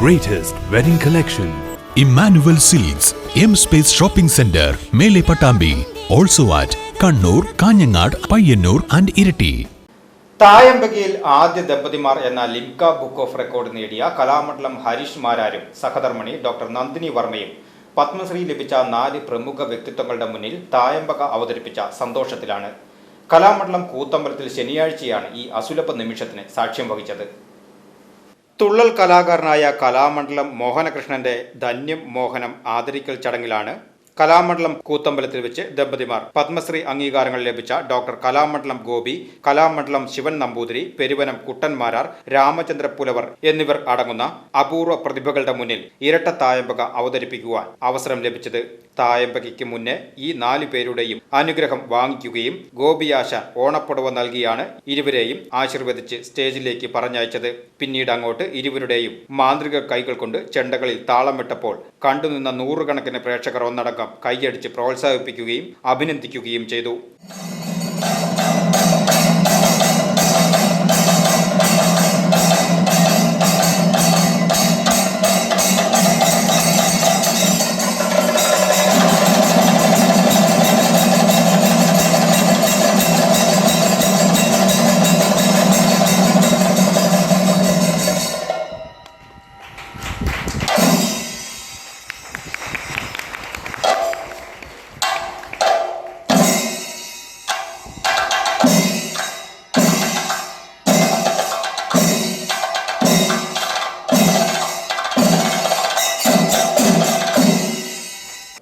greatest wedding collection. Emmanuel silks M space shopping centre മേലെ Pattambi also at Kannur Kanhangad Payyanur and Iritty തായമ്പകയിൽ ആദ്യ ദമ്പതിമാർ എന്ന Limca book of record നേടിയ കലാമണ്ഡലം ഹരീഷ് മാരാരും സഹധർമ്മിണി ഡോക്ടർ നന്ദിനി വർമ്മയും പത്മശ്രീ ലഭിച്ച നാല് പ്രമുഖ വ്യക്തിത്വങ്ങളുടെ മുന്നിൽ തായമ്പക അവതരിപ്പിച്ച സന്തോഷത്തിലാണ്. കലാമണ്ഡലം കൂത്തമ്പലത്തിൽ ശനിയാഴ്ചയാണ് ഈ അസുലഭ നിമിഷത്തിന് സാക്ഷ്യം വഹിച്ചത്. തുള്ളൽ കലാകാരനായ കലാമണ്ഡലം മോഹനകൃഷ്ണന്റെ ധന്യം മോഹനം ആദരിക്കൽ ചടങ്ങിലാണ് കലാമണ്ഡലം കൂത്തമ്പലത്തിൽ വെച്ച് ദമ്പതിമാർ പത്മശ്രീ അംഗീകാരങ്ങൾ ലഭിച്ച ഡോക്ടർ കലാമണ്ഡലം ഗോപി കലാമണ്ഡലം ശിവൻ നമ്പൂതിരി പെരുവനം കുട്ടൻമാരാർ രാമചന്ദ്ര പുലവർ എന്നിവർ അടങ്ങുന്ന അപൂർവ പ്രതിഭകളുടെ മുന്നിൽ ഇരട്ട തായമ്പക അവതരിപ്പിക്കുവാൻ അവസരം ലഭിച്ചത് തായമ്പകയ്ക്ക് മുന്നേ ഈ നാലു പേരുടെയും അനുഗ്രഹം വാങ്ങിക്കുകയും ഗോപിയാശ ഓണപ്പുടവ നൽകിയാണ് ഇരുവരെയും ആശീർവദിച്ച് സ്റ്റേജിലേക്ക് പറഞ്ഞയച്ചത്. പിന്നീട് അങ്ങോട്ട് ഇരുവരുടെയും മാന്ത്രിക കൈകൾ കൊണ്ട് ചെണ്ടകളിൽ താളമിട്ടപ്പോൾ കണ്ടുനിന്ന നൂറുകണക്കിന് പ്രേക്ഷകർ ഒന്നടങ്കം കൈയടിച്ച് പ്രോത്സാഹിപ്പിക്കുകയും അഭിനന്ദിക്കുകയും ചെയ്തു.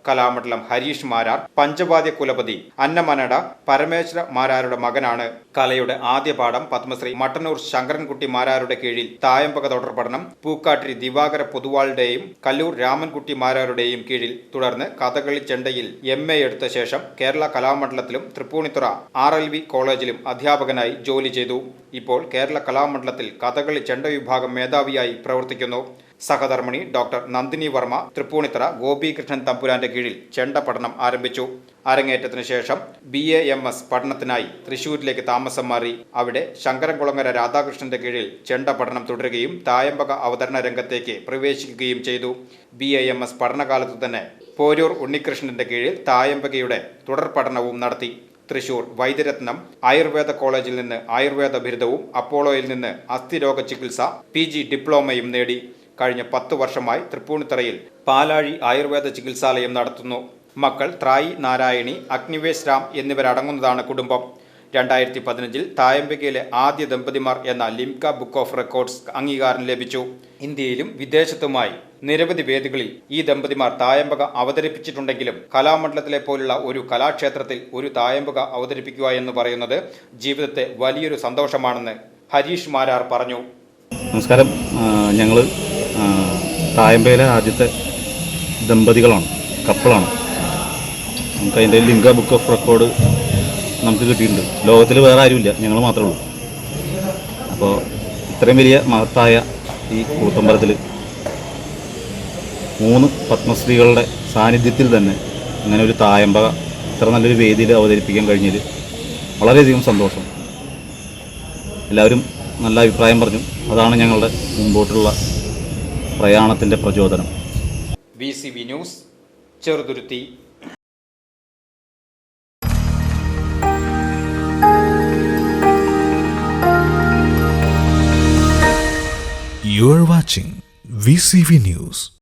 കലാമണ്ഡലം ഹരീഷ് മാരാർ പഞ്ചവാദ്യ കുലപതി അന്നമനട പരമേശ്വര മാരാരുടെ മകനാണ്. കലയുടെ ആദ്യ പാഠം പത്മശ്രീ മട്ടന്നൂർ ശങ്കരൻകുട്ടി മാരാരുടെ കീഴിൽ തായമ്പക തുടർ പഠനം പൂക്കാട്ടിരി ദിവാകര പൊതുവാളുടെയും കല്ലൂർ രാമൻകുട്ടി മാരാരുടെയും കീഴിൽ തുടർന്ന് കഥകളി ചെണ്ടയിൽ എം എ എടുത്ത ശേഷം കേരള കലാമണ്ഡലത്തിലും തൃപ്പൂണിത്തുറ ആർ എൽ വി കോളേജിലും അധ്യാപകനായി ജോലി ചെയ്തു. ഇപ്പോൾ കേരള കലാമണ്ഡലത്തിൽ കഥകളി ചെണ്ട വിഭാഗം മേധാവിയായി പ്രവർത്തിക്കുന്നു. സഹധർമ്മിണി ഡോക്ടർ നന്ദിനി വർമ്മ തൃപ്പൂണിത്തറ ഗോപികൃഷ്ണൻ തമ്പുരാന്റെ കീഴിൽ ചെണ്ട പഠനം ആരംഭിച്ചു. അരങ്ങേറ്റത്തിന് ശേഷം ബി എ എം എസ് പഠനത്തിനായി തൃശൂരിലേക്ക് താമസം മാറി. അവിടെ ശങ്കരൻകുളങ്ങര രാധാകൃഷ്ണന്റെ കീഴിൽ ചെണ്ട പഠനം തുടരുകയും തായമ്പക അവതരണ രംഗത്തേക്ക് പ്രവേശിക്കുകയും ചെയ്തു. ബി എ എം എസ് പഠനകാലത്ത് തന്നെ പോരൂർ ഉണ്ണികൃഷ്ണന്റെ കീഴിൽ തായമ്പകയുടെ തുടർ പഠനവും നടത്തി. തൃശൂർ വൈദ്യരത്നം ആയുർവേദ കോളേജിൽ നിന്ന് ആയുർവേദ ബിരുദവും അപ്പോളോയിൽ നിന്ന് അസ്ഥിരോഗ ചികിത്സ പി ഡിപ്ലോമയും നേടി. കഴിഞ്ഞ പത്ത് വർഷമായി തൃപ്പൂണിത്തറയിൽ പാലാഴി ആയുർവേദ ചികിത്സാലയം നടത്തുന്നു. മക്കൾ ത്രായി നാരായണി അഗ്നിവേശ് രാം എന്നിവരടങ്ങുന്നതാണ് കുടുംബം. രണ്ടായിരത്തി പതിനഞ്ചിൽ തായമ്പികയിലെ ആദ്യ ദമ്പതിമാർ എന്ന ലിംക ബുക്ക് ഓഫ് റെക്കോർഡ്സ് അംഗീകാരം ലഭിച്ചു. ഇന്ത്യയിലും വിദേശത്തുമായി നിരവധി വേദികളിൽ ഈ ദമ്പതിമാർ തായമ്പക അവതരിപ്പിച്ചിട്ടുണ്ടെങ്കിലും കലാമണ്ഡലത്തിലെ പോലുള്ള ഒരു കലാക്ഷേത്രത്തിൽ ഒരു തായമ്പക അവതരിപ്പിക്കുക എന്ന് പറയുന്നത് ജീവിതത്തെ വലിയൊരു സന്തോഷമാണെന്ന് ഹരീഷ് മാരാർ പറഞ്ഞു. നമസ്കാരം. ഞങ്ങൾ തായമ്പയിലെ ആദ്യത്തെ ദമ്പതികളാണ് കപ്പിളാണ് നമുക്ക് അതിന്റെ ലിംഗ ബുക്ക് ഓഫ് റെക്കോർഡ് നമുക്ക് കിട്ടിയിട്ടുണ്ട്. ലോകത്തിൽ വേറെ ആരുമില്ല ഞങ്ങൾ മാത്രമേ ഉള്ളൂ. അപ്പോൾ ഇത്രയും വലിയ മഹത്തായ ഈ കൂത്തമ്പലത്തിൽ മൂന്ന് പത്മശ്രീകളുടെ സാന്നിധ്യത്തിൽ തന്നെ ഇങ്ങനെ ഒരു തായമ്പക ഇത്ര നല്ലൊരു വേദിയിൽ അവതരിപ്പിക്കാൻ കഴിഞ്ഞതിൽ വളരെയധികം സന്തോഷം. എല്ലാവരും നല്ല അഭിപ്രായം പറഞ്ഞു. അതാണ് ഞങ്ങളുടെ മുമ്പോട്ടുള്ള പ്രയാണത്തിന്റെ പ്രചോദനം V C V news Cheruthuruthy You are watching VCV News.